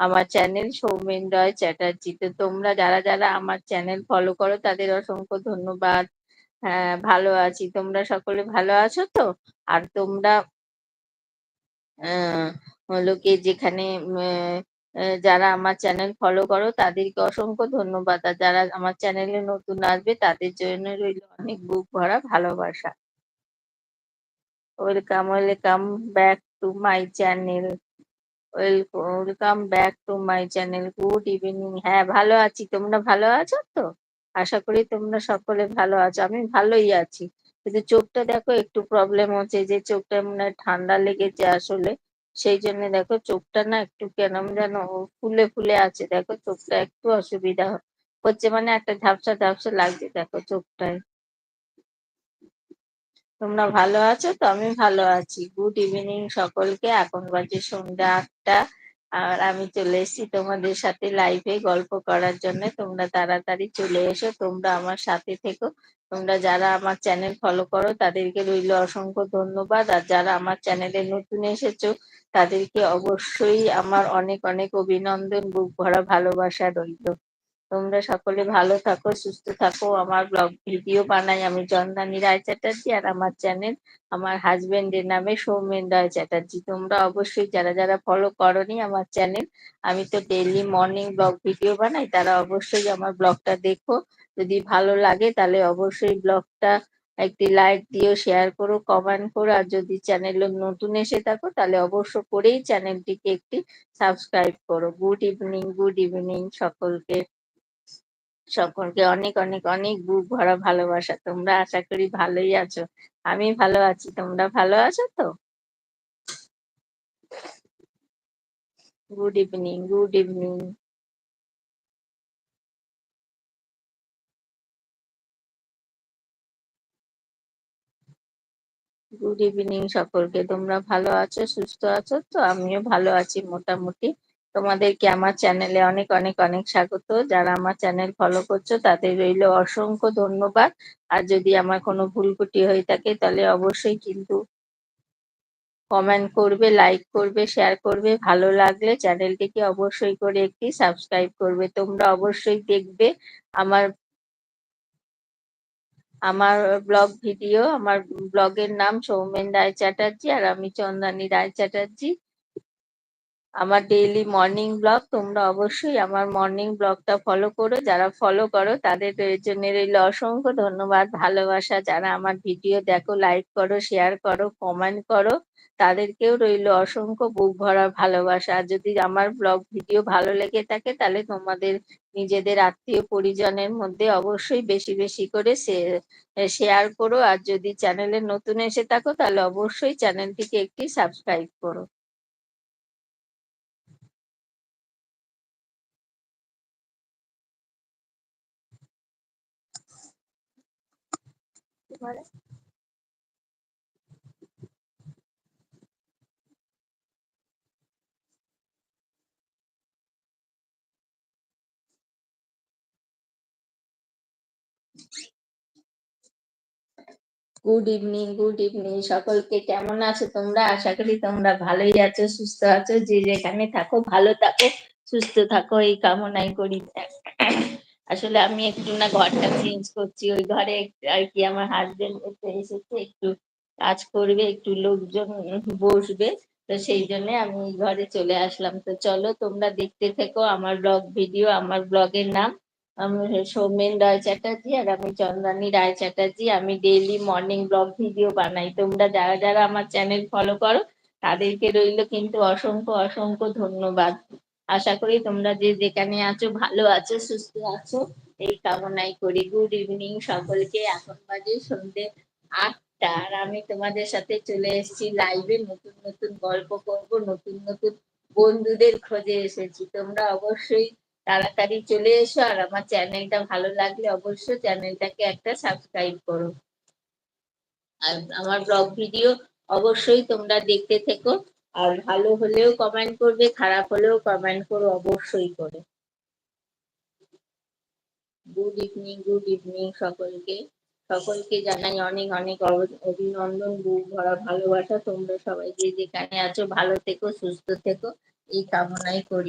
আমার চ্যানেল সৌমেন রয় চ্যাটার্জি। তো তোমরা যারা যারা আমার চ্যানেল ফলো করো, তাদের অসংখ্য ধন্যবাদ। হ্যাঁ ভালো আছি। তোমরা সকলে ভালো আছো তো? আর তোমরা হলো যেখানে যারা আমার চ্যানেল ফলো করো, তাদেরকে অসংখ্য ধন্যবাদ। আর যারা আমার চ্যানেলে নতুন আসবে, তাদের জন্য রইল অনেক বুক ভরা ভালোবাসা। Welcome welcome back to my channel welcome back to my channel good evening হ্যাঁ ভালো আছি। তোমরা ভালো আছো তো? আশা করি তোমরা সকলে ভালো আছো। আমি ভালোই আছি। কিন্তু চোখটা দেখো, একটু প্রবলেম হচ্ছে যে চোখটা মনে হয় ঠান্ডা লেগেছে আসলে। সেই জন্য দেখো, চোখটা না একটু কেমন যেন ফুলে ফুলে আছে। দেখো, চোখটা একটু অসুবিধা হচ্ছে। মানে একটা ঝাপসা ঝাপসা লাগছে দেখো চোখটায়। তোমরা ভালো আছো? তো আমি ভালো আছি। গুড ইভিনিং সকলকে। এখন বাজে সন্ধ্যা আটটা। আর আমি চলে এসেছি তোমাদের সাথে লাইভে গল্প করার জন্য। তোমরা তাড়াতাড়ি চলে এসো। তোমরা আমার সাথে থেকো। তোমরা যারা আমার চ্যানেল ফলো করো, তাদেরকে রইল অসংখ্য ধন্যবাদ। আর যারা আমার চ্যানেলে নতুন এসেছ, তাদেরকে অবশ্যই আমার অনেক অনেক অভিনন্দন। বুক ভরা ভালোবাসা রইল। তোমরা সকলে ভালো থাকো, সুস্থ থাকো। আমার ব্লগ ভিডিও বানাই আমি চন্দানী রায় চ্যাটার্জি আর আমার চ্যানেল আমার হাজবেন্ডের নামে সৌমেন রায় চ্যাটার্জি। তোমরা অবশ্যই যারা যারা ফলো করনি আমার চ্যানেল আমি তো ডেইলি মর্নিং ব্লগ ভিডিও বানাই, তারা অবশ্যই আমার ব্লগটা দেখো। যদি ভালো লাগে তাহলে অবশ্যই ব্লগটা একটি লাইক দিও শেয়ার করো কমেন্ট করো। আর যদি চ্যানেলে নতুন এসে থাকো তাহলে অবশ্য করেই চ্যানেলটিকে একটি সাবস্ক্রাইব করো। গুড ইভিনিং গুড ইভিনিং সকলকে। সকলকে অনেক অনেক অনেক বুক ভরা ভালোবাসা। তোমরা আশা করি ভালোই আছো। আমি ভালো আছি। তোমরা ভালো আছো তো? Good evening good evening good evening সকলকে। তোমরা ভালো আছো, সুস্থ আছো তো? আমিও ভালো আছি মোটামুটি। তোমাদেরকে আমার চ্যানেলে অনেক অনেক অনেক স্বাগত। যারা আমার চ্যানেল ফলো করছ, তাদের রইল অসংখ্য ধন্যবাদ। আর যদি আমার কোনো ভুল ত্রুটি হয়ে থাকে, তাহলে অবশ্যই কিন্তু কমেন্ট করবে লাইক করবে শেয়ার করবে। ভালো লাগলে চ্যানেলটিকে অবশ্যই করে একটি সাবস্ক্রাইব করবে। তোমরা অবশ্যই দেখবে আমার আমার ব্লগ ভিডিও আমার ব্লগের নাম সৌমেন রায় চ্যাটার্জি আর আমি চন্দ্রানী রায় চ্যাটার্জি। আমার ডেইলি মর্নিং ব্লগ তোমরা অবশ্যই আমার মর্নিং ব্লগটা ফলো করো। যারা ফলো করো, তাদের জন্য রইল অসংখ্য ধন্যবাদ, ভালোবাসা। যারা আমার ভিডিও দেখো লাইক করো শেয়ার করো কমেন্ট করো, তাদেরকেও রইল অসংখ্য বুক ভরা ভালোবাসা। যদি আমার ব্লগ ভিডিও ভালো লেগে থাকে, তাহলে তোমাদের নিজেদের আত্মীয় পরিজনের মধ্যে অবশ্যই বেশি বেশি করে শেয়ার করো। আর যদি চ্যানেলে নতুন এসে থাকো, তাহলে অবশ্যই চ্যানেলটিকে একটি সাবস্ক্রাইব করো। এবারে গুড ইভিনিং গুড ইভিনিং সকলকে কেমন আছো তোমরা? আশা করি তোমরা ভালোই আছো, সুস্থ আছো। যে যেখানে থাকো, ভালো থাকো, সুস্থ থাকো। এই কামনাই করি। আসলে আমি একটু না ঘরটা চেঞ্জ করছি। ওই ঘরে আর কি আমার হাজবেন্ড এসেছে, একটু কাজ করবে, একটু লোকজন বসবে। তো সেই জন্য আমি এই ঘরে চলে আসলাম। তো চলো তোমরা দেখতে থেকো আমার ব্লগ ভিডিও আমার ব্লগের নাম। সৌমেন রায় চ্যাটার্জি আর আমি চন্দ্রানী রায় চ্যাটার্জি। আমি ডেইলি মর্নিং ব্লগ ভিডিও বানাই। তোমরা যারা যারা আমার চ্যানেল ফলো করো, তাদেরকে রইল কিন্তু অসংখ্য অসংখ্য ধন্যবাদ। আশা করি তোমরা যে যেখানে আছো, ভালো আছো, সুস্থ আছো, এই কামনাই করি। গুড ইভিনিং সকলকে। এখন বাজে সন্ধ্যে আটটা আর আমি তোমাদের সাথে চলে এসেছি লাইভে নতুন নতুন গল্প করব, নতুন নতুন বন্ধুদের খোঁজে এসেছি। তোমরা অবশ্যই তাড়াতাড়ি চলে এসো আর আমার চ্যানেলটা ভালো লাগলে অবশ্যই চ্যানেলটাকে একটা সাবস্ক্রাইব করো। আর আমার ব্লগ ভিডিও অবশ্যই তোমরা দেখতে থেকো। আর ভালো হলেও কমেন্ট করবে, খারাপ হলেও কমেন্ট করো, অবশ্যই করে। গুড ইভিনিং গুড ইভিনিং সকলকে। সকলকে জানাই অনেক অনেক অভিনন্দন, বুক ভরা ভালোবাসা। তোমরা সবাই যে যেখানে আছো, ভালো থেকো, সুস্থ থেকো। এই কামনাই করি।